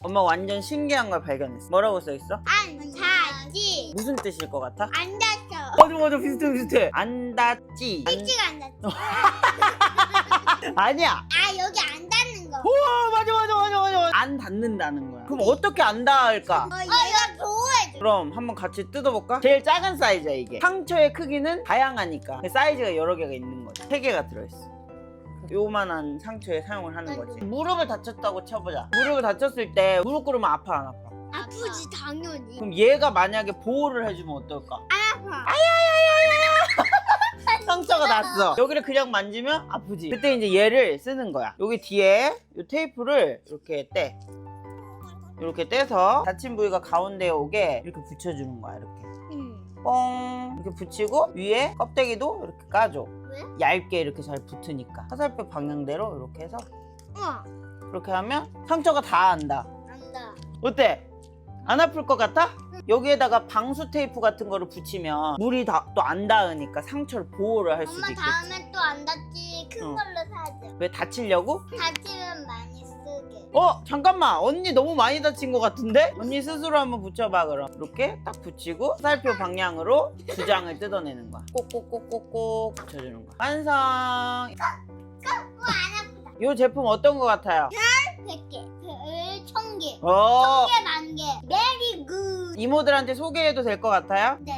엄마 완전 신기한 걸 발견했어. 뭐라고 써 있어? 안 닿지. 무슨 뜻일 것 같아? 안 닿죠. 맞아 맞아 비슷해 비슷해. 안 닿지. 안- 일찍 안 닿지. 아니야. 아 여기 안 닿는 거. 어 우와 맞아 맞아 맞아 맞아. 안 닿는다는 거야. 그럼 어떻게 안 닿을까? 얘가 보호해줘. 그럼 한번 같이 뜯어볼까? 제일 작은 사이즈야 이게. 상처의 크기는 다양하니까 사이즈가 여러 개가 있는 거지. 세 개가 들어있어. 요만한 상처에 사용을 하는 거지. 무릎을 다쳤다고 쳐보자. 무릎을 다쳤을 때 무릎 꿇으면 아파 안 아파? 아프지 당연히. 그럼 얘가 만약에 보호를 해주면 어떨까? 아파. 상처가 났어. 여기를 그냥 만지면 아프지. 그때 이제 얘를 쓰는 거야. 여기 뒤에 이 테이프를 이렇게 떼. 이렇게 떼서 다친 부위가 가운데에 오게 이렇게 붙여주는 거야. 이렇게. 응. 뻥 이렇게 붙이고 위에 껍데기도 이렇게 까줘. 왜? 얇게 이렇게 잘 붙으니까. 화살표 방향대로 이렇게 해서 어. 이렇게 하면 상처가 다 안다. 안다. 어때? 안 아플 것 같아? 여기에다가 방수 테이프 같은 거를 붙이면 물이 또안 닿으니까 상처를 보호를 할 수도 엄마 있겠지. 다음에 또안 닿지. 큰 어. 걸로 사자. 왜 다치려고? 다치면. 어 잠깐만 언니 너무 많이 다친 것 같은데? 언니 스스로 한번 붙여봐 그럼 이렇게 딱 붙이고 화살표 방향으로 두 장을 뜯어내는 거야 꼭꼭꼭꼭꼭 붙여주는 거야 완성. 이 제품 어떤 것 같아요? 100개. 별 1000개. 어 1000개 만 개. 메리 굿. 이모들한테 소개해도 될 것 같아요? 네.